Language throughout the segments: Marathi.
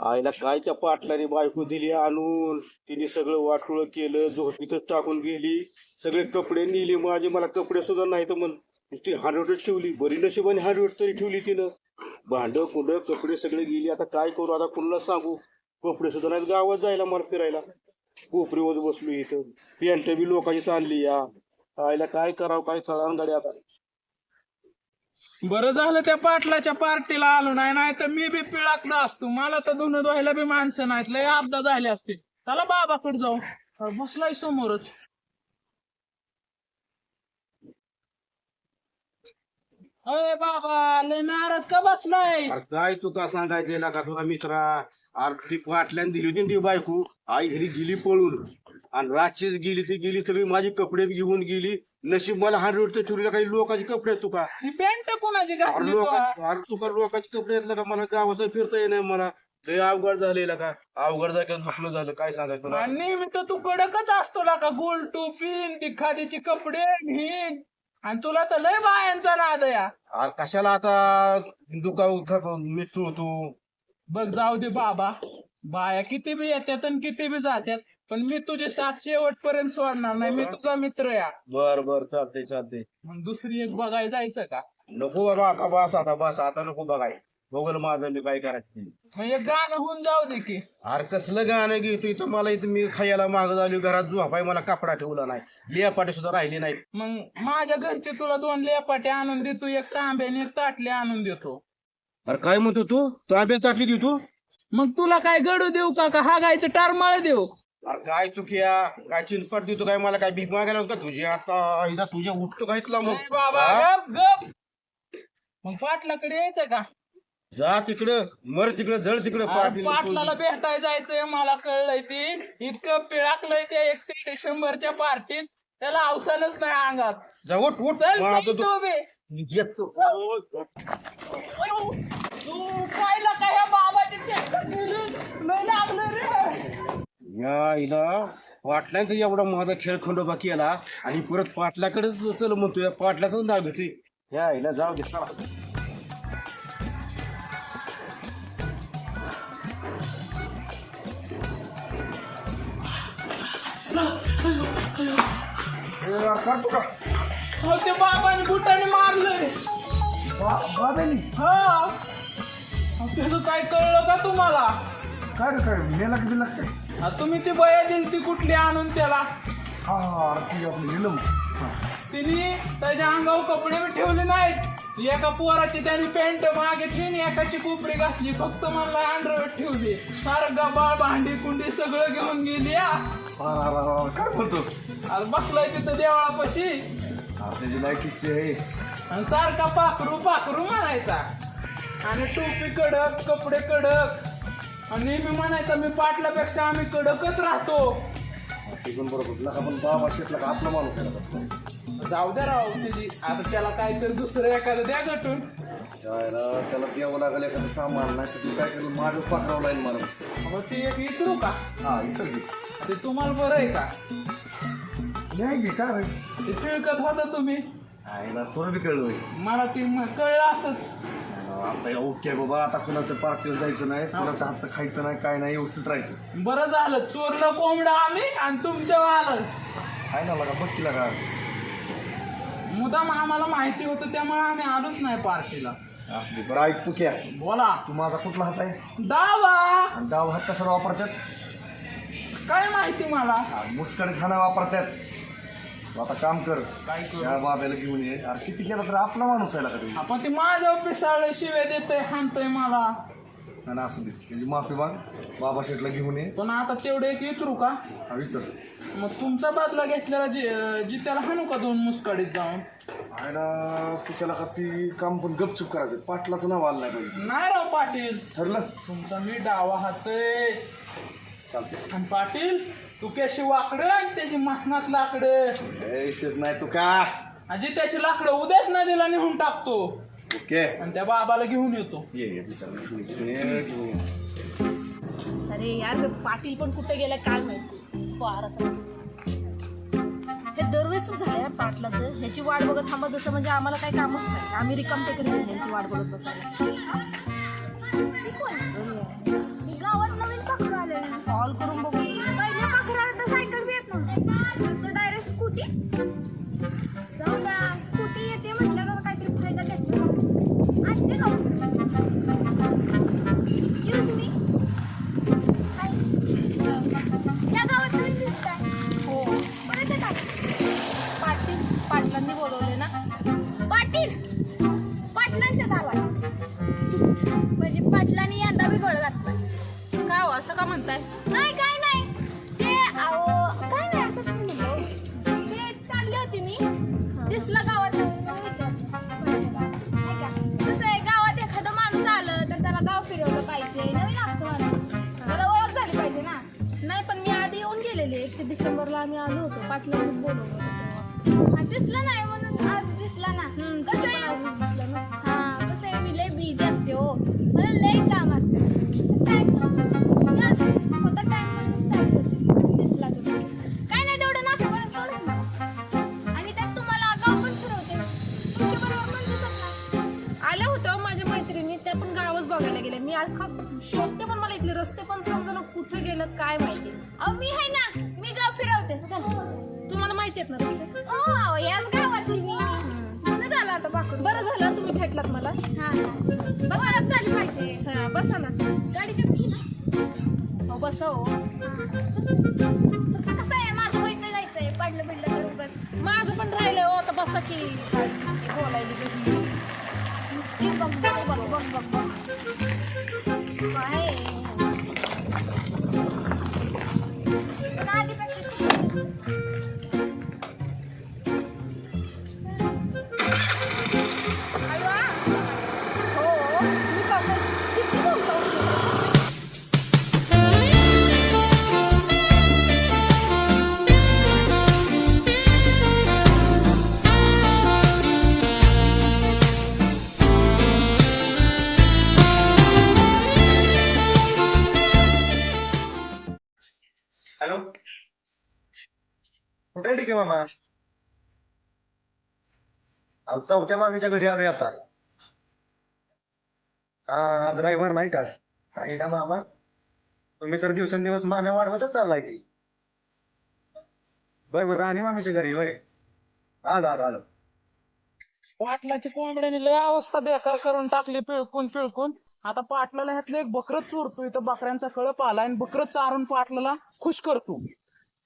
आईला काय त्या पाटलाने बायको दिली आणून? तिने सगळं वाटोळ केलं झोपीतच टाकून गेली. सगळे कपडे नेले माझे मला कपडे सुद्धा नाही तर मग नुसती हांडवटच ठेवली. बरी नशिबाने हांडवट तरी ठेवली तिनं. भांड कुंड कपडे सगळे गेली. आता काय करू? आता कुणाला सांगू? कपडे सुद्धा नाहीत गावात जायला मला फिरायला. कोपरीवर बसलो इथं. पॅन्ट बी लोकांची आणली या. आईला काय करावं काय चढा गाडी आता. बरं झालं त्या पाटलाच्या पार्टीला आलो नाही नाही तर मी बी पिळाकलो असतो. मला तर धुणं धुवायला बी माणसं नाहीत. लय अपदा झाले असते. चला बाबाकडे जाऊ. बसलाय समोरच. अरे बाबा लय नाराज का बसलाय? अरे काय तुका सांगायचं ना का तुला मित्रा अरे पाटल्यान दिली होती ना ती बायको. आई घरी गेली पळून. आणि रातचीच गेली ती गेली सगळी माझी कपडे घेऊन गेली. नशीब मला हांडवट तर ठेवलेला काही लोकांचे कपडे आहेत तुका ही पॅन्ट कोणाची अरे घातली लोक तू? अरे तुका लोकांचे कपडे आहेत का मला गावात फिरता येणार मला. लय अवघड झालेला का अवघड जायचं झोपलं झालं. काय सांगायचं तुला? आणि नेहमी तर तू कडकच असतो ना का गोल टोपीन ती खादीचे कपडे घेईन आणि तुला तर लय बायांचा नाद या. अरे कशाला आता दुका मिसळू होतो? बघ जाऊ दे बाबा. बाया किती बी येतात आणि किती बी जातात पण मी तुझे सात शेवट पर्यंत सोडणार नाही. मी तुझा मित्र या बर बर. चालते चालते मग दुसरी एक बघायला जायचं का? नको बाबा आता बस आता बस आता नको बघाय. बघल माझं मी काय करायचं ते. मग एक गाणं होऊन जाऊ दे की. अरे कसलं गाणं घेतो इथं मला इथं मी खायला माग झाली घरात झोपाय मला कपडा ठेवला नाही. लियापाटे सुद्धा राहिले नाहीत. मग माझ्या घरचे तुला दोन लेपाटे आणून देतो. एक तांब्याने एक ताटले आणून देतो. अरे काय म्हणतो तू? तांब्या चाटली देतो मग तुला काय गडू देऊ का? का हागायचं टारमाळ देऊ? अरे काय चुकिया काय चिंचपट देतो काय मला? काय भीक मागायला होता? तुझ्या आता इथं तुझ्या उठतो काय तुला मग? ए बाबा हा? गप गप. मग पाटलाकडे यायचं का? जा तिकडं. मर तिकडं जळ तिकडं अरे पाटील पाटलाला भेटायला जायचंय मला कळलंय ती. इतकं पिळाकलंय त्या एकतीस डिसेंबरच्या पार्टीत. त्याला अवसानच नाही अंगात. जा उठ उठ. चल माझं चल तू- तू. येतो. तू पाहिलं का ह्या बाबाची चक्कर लय लागलं रे. या इला पाटलांचा एवढा माझा खेळ खंडोबा केला आणि परत पाटलाकडेच चल म्हणतो या पाटलाच नाव घेतोय. या इला जाऊ दे चला. ए, यार, काढतो का? हो ते बाबाने बुटाने मारलंय. बाबांनी? हा. त्याचं काय कळलं का तुम्हाला? काय रे काय मेला किती लागतंय हा, तुम्ही ती बया दिली ती कुठली आणून त्याला? हा अरे ती आपलं तिने त्याच्या अंगावर कपडे बी ठेवले नाहीत. एका पोराची त्याने पॅन्ट मागितली आणि एकाची कोपरी घासली. फक्त मला अंडरवेट ठेवली. सारं गबाळ भांडी कुंडी सगळं घेऊन गेली या काय बोलतो? आज बसलाय तिथं देवळापाशी. अरे त्याची लाइट किती आहे. आणि सारखा पाखरू पाखरू म्हणायचा. आणि टोपी कडक कपडे कडक. आणि नेहमी म्हणायचा मी पाटलापेक्षा आम्ही कडकच राहतो. ते पण बरोबर. लका पण बाबा शेतला का आपला माणूस आहे लका. जाऊ द्या राव तिची. आता त्याला काहीतरी दुसरं एखादं द्या गटून जायला त्याला द्यावं लागेल एखादं सामान. नाही तर तू काय करेल? माझंच पाकरावं लागेल मला. मग ती एक विचारू का? हा इथं घे ते तुम्हाला बरं आहे का? नाही घे काय ते फिळकत होता तुम्ही? आईला थोडं बी कळलं मला ती म- कळलं असंच. आता ओके बाबा आता कुणाचं पार्टीवर जायचं नाही कुणाचं हातचं खायचं नाही काय नाही व्यवस्थित राहायचं. बरं झालं चोरलं कोंबडं आम्ही आणि तुमच्या आलं काय ना लागा बघ तिला का मुदाम आम्हाला माहिती होतं त्यामुळे आम्ही आलोच नाही पार्टीला. असली बरं ऐक तू क्या. बोला. तू माझा कुठला हात आहे? दावा. आणि डाव हात कशाला वापरतात? काय माहिती मला? मुस्कडे खाना वापरतात. आता काम कर. काय करू? या बाब्याला घेऊन ये. अरे किती केलं तर आपला माणूस आहे का आपण ते माझ्या पिसाळ शिव्या देतय हाणतोय मला. आणि असू दे. त्याची माफी माग. बाबा शेटला घेऊन ये. पण आता तेवढे एक विचारू का? हा विचार. मग तुमचा बदला घेतलेला जि- जित्याला हाणू का दोन मुसकाडीत जाऊन? आयला तू त्याला का ती काम पण गपचूप करायचं? पाटलाचं नाव आलं नाही पाहिजे. नाही राव पाटील. ठरलं? तुमचा मी डावा हात आहे. चालते आणि पाटील तू कशी वाकडं आणि त्याची मसनात लाकडं. विशेष नाही तू का अजी त्याची लाकडं उद्याच नदीला नेऊन टाकतो. ओके. आणि त्या बाबाला घेऊन येतो. ये ये विचार घेऊन ये, घेऊन ये. अरे यार पाटील पण कुठे गेला काय माहिती? हे दरवेळेसच झालं या पाटलाचं. ह्याची वाट बघत थांबा जसं म्हणजे आम्हाला काही कामच नाही. आम्ही रिकाम टेकडे ह्यांची वाट बघत बसायला. слона बरं झालं तुम्ही भेटलात मला. हा बस. झाली पाहिजे. हा बसा ना. गाडीच्या हो बसा हो. कसं आहे? माझं व्हायचं जायचंय पडलं बिडलं तर उगाच. माझं पण राहिलंय हो आता बसा की. हे बोलायला बघ बघ बघ बघ कुठे ठीक आहे मामा? आज चौथ्या मामीच्या घरी आलोय आता. हा आज रविवार नाही का? नाही ना मामा? तुम्ही तर दिवसेंदिवस माम्या वाढवतच चाललाय की. बर बर राणी मामीच्या घरी वय आलो आलो आलो. पाटलाची कोंबड्याने लय अवस्था बेकार करून टाकली पिळकून पिळकून. आता पाटलाला ह्यातलं एक बकरच चोरतो इथं बकऱ्यांचा कळप आला आणि बकर चारून पाटलाला खुश करतो.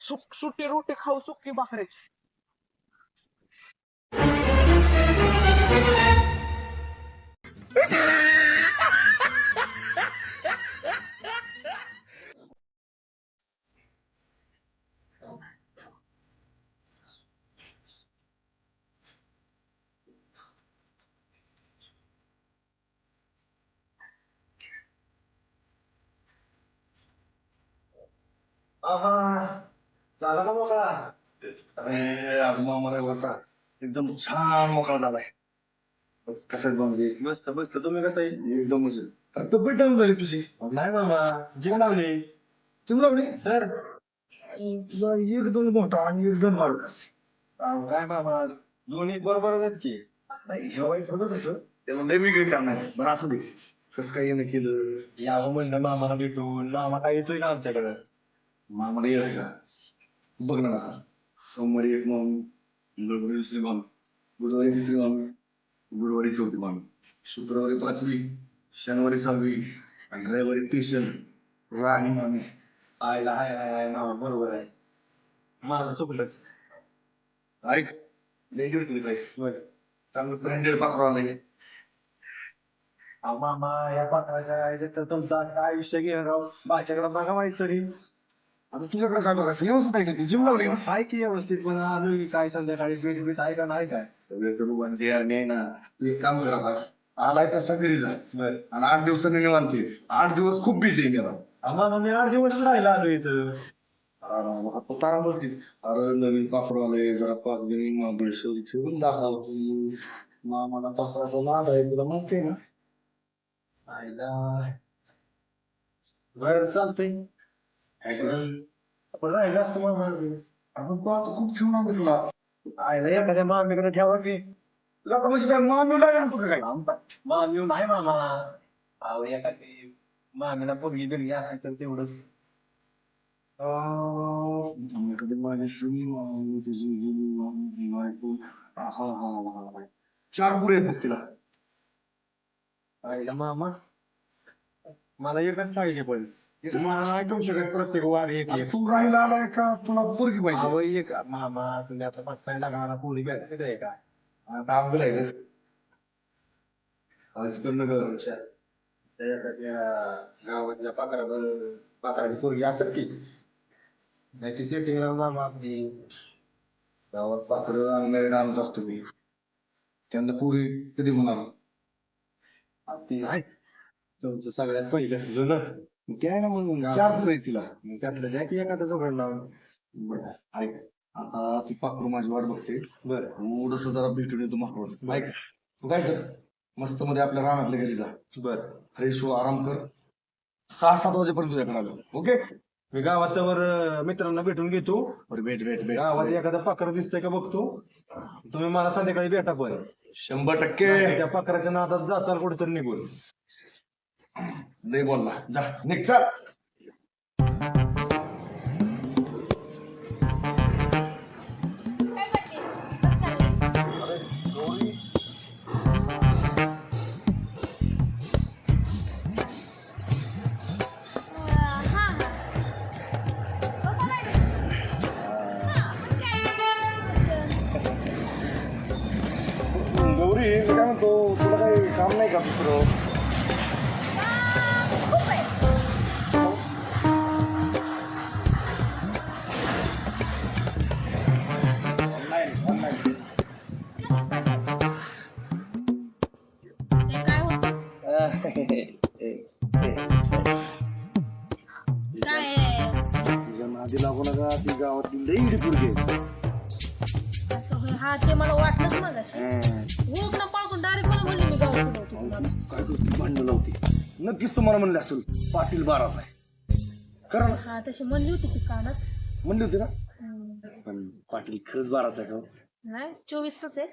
सुक सुट्टी रोटी खाऊ सुकी भाकरी. अरे आज मामा रविवारचा एकदम छान मोकळा झालाय कसं म्हणजे मस्त मस्त. तुम्ही कसं आहे? एकदम मस्त तब्येत डाऊन झाली तुझी? नाही मामा. जिम लावली? जिम लावली. तर? एक दोन मोठा आणि एक दोन मारू. काय मामा? दोन्ही बरोबर आहेत की? नाही जेवायचं थोडं तसं. त्याला लय वेगळी करणार बरं असू दे. कसं काय येणं केलं? यावं म्हणलं मामाला भेटून. मामा काय येतोय का आमच्याकडं? मामाला येतोय का? बघ ना सोमवारी एक मामी मंगळवारी दुसरी मामी बुधवारी तिसरी मामी गुरुवारी चौथी मामी शुक्रवारी पाचवी शनिवारी सहावी आणि रविवारी स्पेशल राणी मामी आयला हाय हाय हाय मामा बरोबर आहे. माझं चुकलंच. ऐक लय तुम्ही काय चांगलं ब्रँडेड पाखरू आलंय मामा या पाखराच्या तर तुमचा आयुष्य घेऊन राहू राव. माझ्याकडे बघा माहिती तरी. आता तुझ्याकडे काय बघायचं व्यवस्थित आहे का ती जिम लावली आहे की व्यवस्थित पण आलो की काय संध्याकाळी ट्वेंटी बीट आहे का नाही काय सगळे रुबांचे यार नाही ना तू एक काम करा आता. आलाय तसा घरी जा आणि आठ दिवसांनी निवांत ये. आठ दिवस खूप बिझी आहे मला आम्हाला मी आठ दिवस राहिला आलो इथं आता तारा बसली अरे नवीन आले जरा पाच दिनी महाबळेश्वर ठेवून दाखव तू मामाला नाद आहे तुला माहिती आहे ना आईला बरं चालतंय आपण राहिलं असतं मामा आपण पाहतो खूप तुला एखाद्या मामीकडे ठेवा की लोक म्हणजे काय मामी लागेल तुझं काय मामी नाही मामा अहो एखादी मामीला पोरगी बिरगी असायचं तर तेवढंच एखादी मामी तुझी गेली मामी बायको हा हा हा चार पुरे आहेत तिला आईला मामा मला एकच पाहिजे पण मला नाही करू शकत प्रत्येक वार एक एक तू राहिला आलाय का? तुला पोरगी पाहिजे. अहो एक मामा तुम्ही आता पाच साईला गाणं पोरी भेटत आहे का? आता आहे ग. आज करू नका त्या एखाद्या गावातल्या पाकरा पाकराची पोरगी असेल की. नाही ती सेटिंग मामा आपली. गावात पाखरं अंगाने आणत असतो मी. त्यांना पुरी कधी म्हणाला ती आहे. तुमचं सगळ्यात पहिलं जुनं. ते आहे ना मग चार पुरे आहेत तिला. मग त्यातलं द्या की एखादं जोड लावून बरं ऐक. आता ती पाखरू माझी वाट बघते. बरं. थोडस जरा भेटून येतो माकडं ऐक तू काय कर? मस्त मध्ये आपल्या रानातल्या घरी जा. बर. फ्रेश हो आराम कर. सहा सात वाजेपर्यंत तुझ्याकडे आलो. ओके? मी गावातल्यावर अं, मित्रांना भेटून घेतो. बरं भेट भेट भेट. गावात एखादं पाखर दिसतंय का बघतो? तुम्ही मला संध्याकाळी भेटा पण. शंभर टक्के. त्या पाखराच्या नादात जाचाल कुठेतरी निघून. नाही बोलला जा निघ चल गौरी काय म्हणतो तुला काही काम नाही का दुसरं तशी म्हणली होती ती कानात. म्हणली होती ना? हम्म. पण पाटील खरंच बाराच का हो? नाही चोवीसच आहे.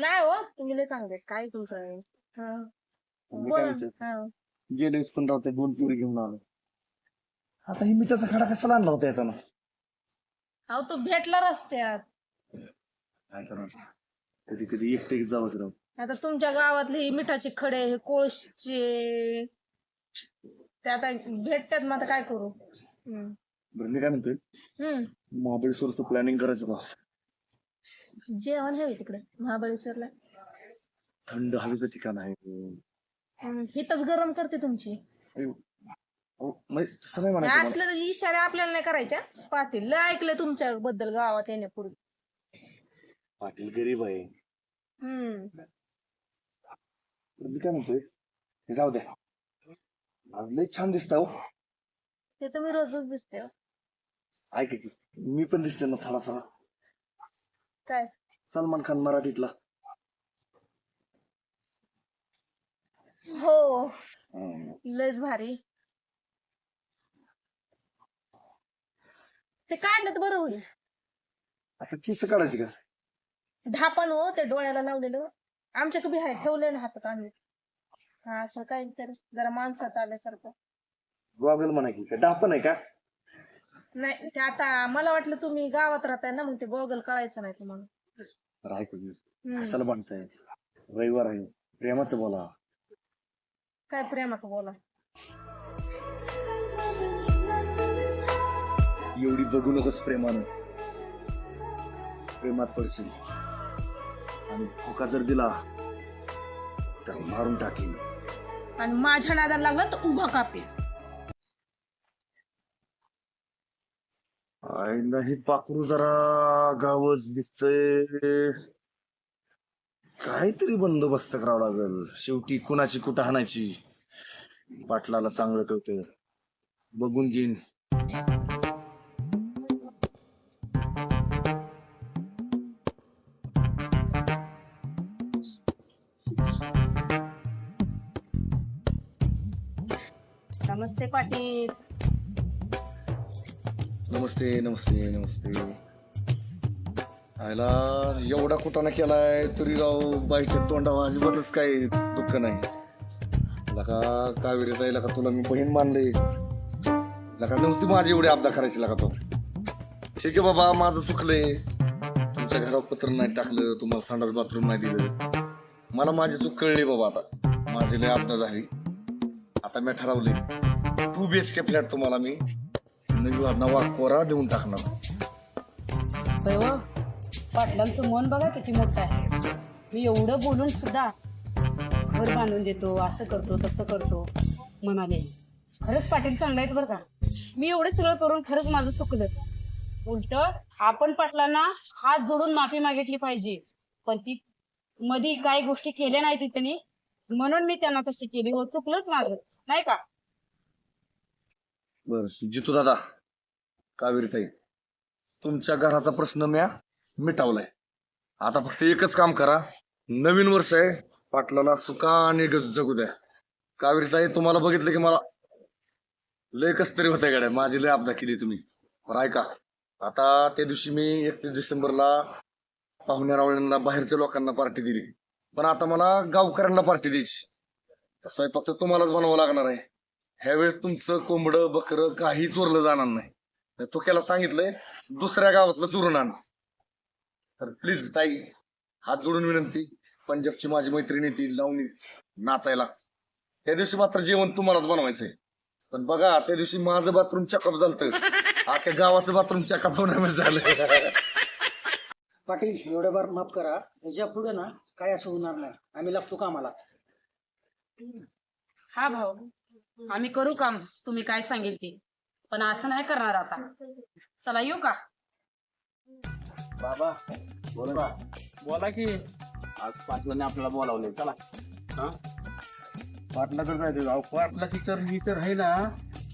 नाही हो तुम्ही लय चांगले काय तुमचं आहे? हा. मी बोला काय ना. विचार- हा. गेले पण राहते दोन पुरी घेऊन आलो. आता ही मिठाचा खडा कसा आणला होता येताना? अहो तो भेटला रस्त्यात. काय करणार कधी कधी एकटे जावं राहू. आता तुमच्या गावातले हे मिठाचे खडे हे कोळशचे ते आता भेटतात मग आता काय करू? हम्म. बरं मी काय म्हणतोय? हम्म. महाबळेश्वरचं प्लॅनिंग करायचं का? जेवण हवे तिकडे महाबळेश्वरला. थंड हवेचं ठिकाण आहे. हम्म, हिथंच गरम करते तुमची. अयो. अहो, म्हणजे तसं नाही हे म्हणायचं मला. असले इशारे आपल्याला नाही करायच्या. पाटील लय ऐकलंय तुमच्या बद्दल गावात येण्यापूर्वी. पाटील गरीब आहे. हम्म. मी काय म्हणतोय? हे जाऊ द्या. आज लय छान दिसता हो. ते तर मी रोजच दिसते हो. ऐका की मी पण दिसते ना थोडा थोडा काय? सलमान खान मराठीतला. हो. हम्म. लयच भारी. ते काढलं तर बरं होईल. आता किस काढायची का? ढापण हो ते डोळ्याला लावलेलं. आमच्या कधी आहे ठेवलेलं हातात आणले हा असं काय तर जरा माणसात आल्यासारखं. गॉगल म्हणा की का डापण आहे का? नाही ते आता मला वाटलं तुम्ही गावात राहताय ना मग ते बॉगल कळायचं नाही तुम्हाला. तर ऐकू दे. हम्म. कशाला रविवार आहे. प्रेमाचं बोला. काय प्रेमाचं बोला? एवढी बघू नकोस प्रेमानं. प्रेमात पडशील. आणि धोका जर दिला तर मारून टाकीन. आणि माझ्या नादाला लागला तर उभा कापेल. आईला ही पाखरू जरा गावच दिसतय. काहीतरी बंदोबस्त करावा लागल. शेवटी कुणाची कुठं हाणायची? पाटलाला चांगलं कळत बघून घेईन. नमस्ते पाटील. नमस्ते नमस्ते नमस्ते. आयला एवढा कुटाणा केलाय तरी राव बाईच्या तोंडावर अजिबातच काही दुःख नाही. लका कावेरी जाईल का तुला मी बहीण मानले लका नव्हती माझी एवढी आपदा करायची लका तो. ठीक आहे बाबा माझं चुकलंय. तुमच्या घरावर पत्र नाही टाकलं तुम्हाला संडास बाथरूम नाही दिलं. मला माझी चूक कळली बाबा आता. माझी लय आपदा झाली. आता मी ठरवले two B H K flat तुम्हाला मी नवा नवा कोरा देऊन टाकणार. होय हो पाटलांचं मन बघा किती मोठं आहे. मी एवढं बोलून सुद्धा घर बांधून देतो असं करतो तसं करतो म्हणाले. खरंच पाटील चांगलं आहेत बरं का. मी एवढं सगळं करून खरंच माझं चुकलं. उलट आपण पाटलांना हात जोडून माफी मागितली पाहिजे. पण ती मधी काही गोष्टी केल्या नाही त्यांनी म्हणून मी त्यांना तशी केली. हो चुकलंच माझं. नाही का? बर जितू दादा कावेरीताई तुमच्या घराचा प्रश्न म्या मिटावलाय. आता फक्त एकच काम करा. नवीन वर्ष आहे पाटलाला सुखाने जगू द्या. कावेरीताई तुम्हाला बघितलं की मला लय कस तरी होतंय गाड्या. माझी लय आपदा केली तुम्ही. बरं ऐका. आता त्या दिवशी मी एकतीस डिसेंबरला पाहुण्या रावळ्यांना बाहेरच्या लोकांना पार्टी दिली. पण आता मला गावकऱ्यांना पार्टी द्यायची. स्वयंपाक तर तुम्हालाच बनवावं लागणार आहे. ह्यावेळेस तुमचं कोंबडं बकरं काही चोरलं जाणार नाही. तर तो त्याला सांगितलंय दुसऱ्या गावातलं चोरून आण. तर प्लीज ताई हात जोडून विनंती पंजाबची माझी मैत्रीण येते लावणी नाचायला. त्या दिवशी मात्र जेवण तुम्हालाच बनवायचंय. पण बघा त्या दिवशी माझं बाथरूम चेकअप झालं अख्या गावाचं बाथरूम चेकअप होण्यामध्ये झालं. पाटील एवढ्या बार माफ करा. याच्यापुढे ना काय असं होणार नाही. आम्ही लागतो कामाला. हा भाऊ. आम्ही करू काम. तुम्ही काय सांगेल ते. पण असं नाही करणार आता. चला येऊ का? बाबा बोला बोला की. आज पाटलाने आपल्याला बोलावलंय. चला. पाटला तर काय अहो पाटलाची तर मी तर आहे ना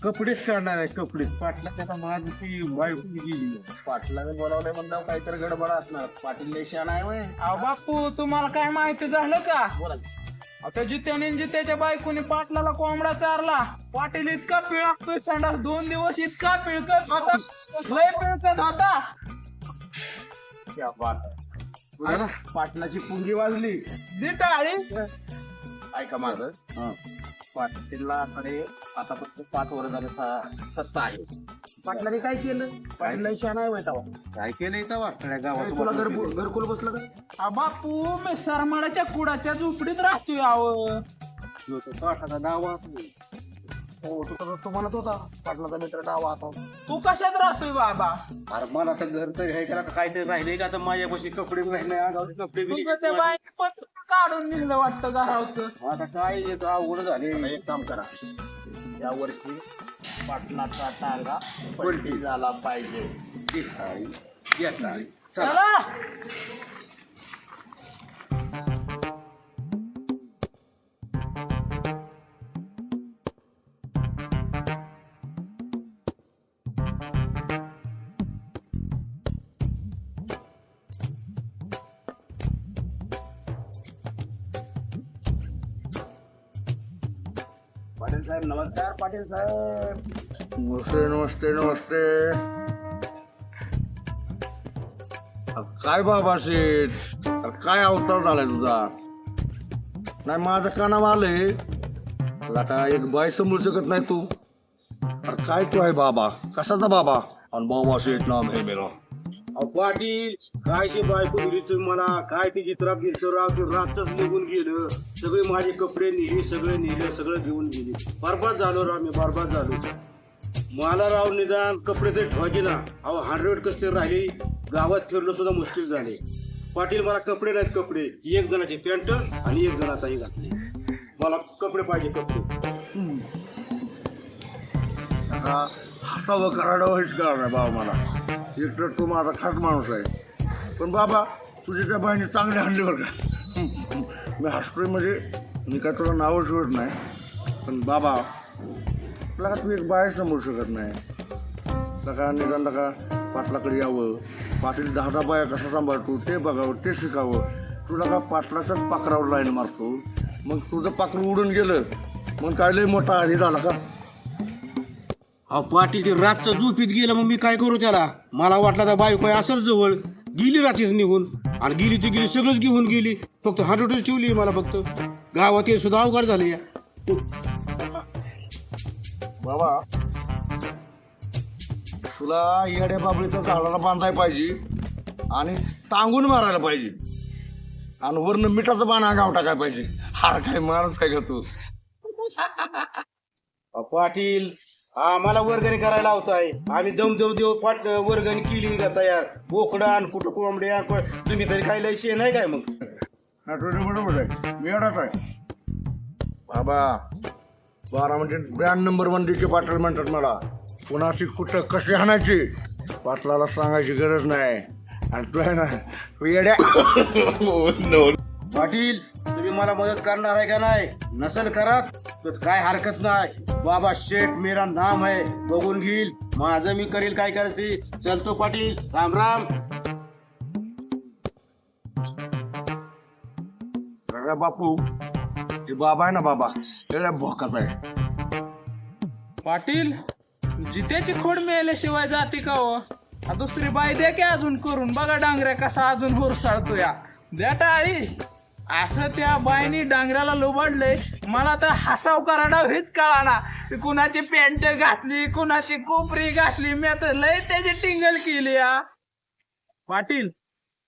कपडेच काढणार आहे कपडे पाटला त्याला माझी ती बायको गेली. पाटलाने बोलावलंय म्हणल्यावर काहीतरी गडबड असणार. पाटील लेशान आहे अहो बापू तुम्हाला काय माहिती झालं का? आता जित्याने जित्याच्या बायकोने पाटलाला कोंबडा चारला. पाटील इतका पिळकतोय संडास. दोन दिवस इतका पिळकत होता. लय पिळकत होता. बात. पाटलाची पुंगी वाजली. जी टाळी ऐका माझं पाटीललाकडे आता फक्त पाच वर झालं सा- सत्ता आहे. पाटलाने काय केलं? पाटील लेशान आहे वय तेव्हा. काय केलंय तेव्हा सगळ्या काय तुला घर घरकुल बसलं का? अहो बापू मी सरमाडाच्या कुडाच्या झोपडीत राहतोय आव डावा हो तू तर तो म्हणत होता पाटलाचा मित्र डावा आता. तू कशात राहतोय बाबा? अरे मला तर घर तर हे करा काहीतरी राहिले का? आता माझ्यापाशी कपडे बी राहिले कपडे बी तुझं ते बाईक पण काढून निघलं वाटतं घरावचं. आता काय येत अवघड झाले एक काम करा. या वर्षी पाटलाचा टांगा पलटी झाला पाहिजे. ती चला. साहेब नमस्कार पाटील साहेब. नमस्ते नमस्ते नमस्ते. अ, काय बाबा शेठ? अरे काय अवतार झालाय तुझा? नाही माझं कानाव आलंय. तुला आता एक बाय समजू शकत नाही तू. अरे काय तू आहे बाबा? कशाचा बाबा? आणि बाबा शेठ नाम हे मेरा. अहो पाटील काय ते बायको दिली तुम्ही मला काय ते चित्रात गेलं राव ते रातच निघून गेलं. सगळे माझे कपडे नेले सगळं नेले सगळं घेऊन गेले. बरबाद झालो राव मी बरबाद झालो. मला राव निदान कपडे तरी ठेवायचे ना. अहो हंड्रेड कसले राहिले. गावात फिरणं सुद्धा मुश्किल झाले. पाटील मला कपडे नाहीत कपडे. एक जणाचे पॅन्ट आणि एक जणाचाही घातले. मला कपडे पाहिजे कपडे. हसावं कराडं हेच कळणार नाही बाबा मला. एक तर तू माझा खास माणूस आहे. पण बाबा तुझी त्या बाईने चांगले आणले बरं का? मी हसतोय म्हणजे मी काय तुला नावं शिवत नाही. पण बाबा तुला का तू एक बाय समोर शकत नाही. लका निदान लका पाटलाकडे यावं? पाटील दहा दहा बाया कसा सांभाळतो ते बघावं ते शिकावं. तुला का पाटलाचाच पाखरावर लाईन मारतो? मग तुझं पाखरू उडून गेलं. मग काय लय मोठा हे झाला का? अहो पाटील ते रातचं झोपीत गेलं मग मी काय करू त्याला? मला वाटलं तर बायको आहे असेल जवळ. गेली रात्रीच निघून. आणि गेली ती गेली सगळंच घेऊन गेली. फक्त हार्टोटच ठेवली मला फक्त. गावात हे सुद्धा अवघड झाले. या बाबा तुला येड्या बाबळीच्या झाडाला बांधायला पाहिजे आणि टांगून मारायला पाहिजे. आणि वरनं मिठाचं बाण अंगावर टाकायला पाहिजे. हार काय मारच काय घेतो? अहो, पाटील आम्हाला वर्गणी करायला लावताय आम्ही दम दम देव पाट वर्गणी केली का तयार? बोकडं आण कुठं कोंबडे आण तुम्ही तरी काही लयशे नाही काय मग? बरोबर आहे. मी येणार आहे. बाबा बारा म्हणजे brand number one DK Patil म्हणतात मला. कुणाची कुठं कशी हाणायची? पाटलाला सांगायची गरज नाही. आणि तू आहे ना तू येड्या. पाटील तुम्ही मला मदत करणार आहे का नाही? नसेल करत तर काय हरकत नाही. बाबा शेठ मेरा नाम आहे बघून घेईल. माझं मी करील काय करते? चलतो पाटील. राम राम. अरे बापू हे बाबा आहे ना बाबा. एवढ्या भोकाचा आहे. पाटील जित्याची खोड मिळाल्याशिवाय जाते का हो? आ, दुसरी बाई द्या की अजून करून. बघा डांगऱ्या कसा अजून हुरसाळतो या द्या टाळी. असं त्या बाईनी डांगऱ्याला लोबाडलंय. मला तर हसाव कराडा हेच कळाना. कुणाची पॅन्ट घातली कुणाची कोपरी घातली मी आता लय त्याची टिंगल केली या पाटील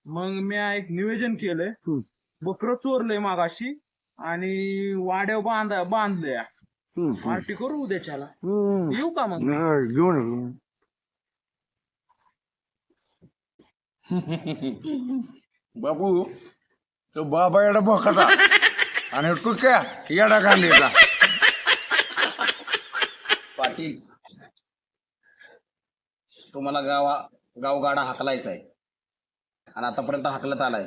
मग मी एक नियोजन केलंय. बकरं चोरलंय मागाशी आणि वाड्याव बांध बांधलंय. पार्टी करू उद्याच्याला. येऊ का मग? घेऊन बापू तो बाबा एवढा भोकाचा आणि तू क्या? येडा कांदीचा पाटील तुम्हाला गावा गावगाडा हाकलायचा आहे आणि आतापर्यंत हाकलत आलाय.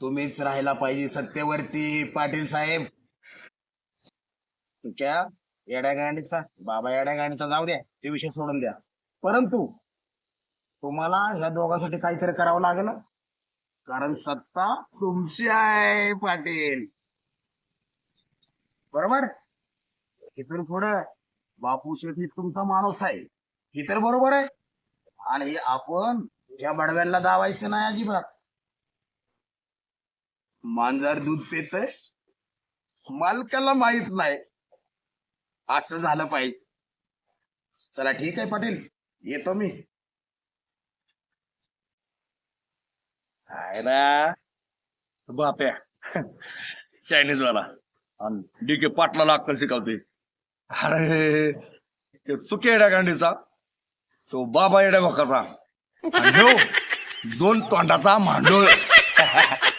तुम्हीच राहायला पाहिजे सत्तेवरती पाटील साहेब. क्या? येड्या गांडीचा बाबा येड्या गांडीचा जाऊ द्या. ते विषय सोडून द्या. परंतु तुम्हाला ह्या दोघांसाठी काहीतरी करावं लागेल. कारण सत्ता तुमची आहे पाटील. बरोबर? इथून पुढं बापू शेठी तुमचा माणूस आहे. हे तर बरोबर आहे. आणि आपण या बडव्यांना दावायचं नाही अजिबात. मांजर दूध पेत मालकाला माहीत नाही. असं झालं पाहिजे. चला ठीक आहे पाटील. येतो मी. आहे ना? बाप्या चायनीज वाला. आणि डी के पाटला अक्कल शिकवते. अरे ते चुके येड्या गांडीचा तो बाबा येड्या भोकाचा. हो, दोन तोंडाचा मांडोळ.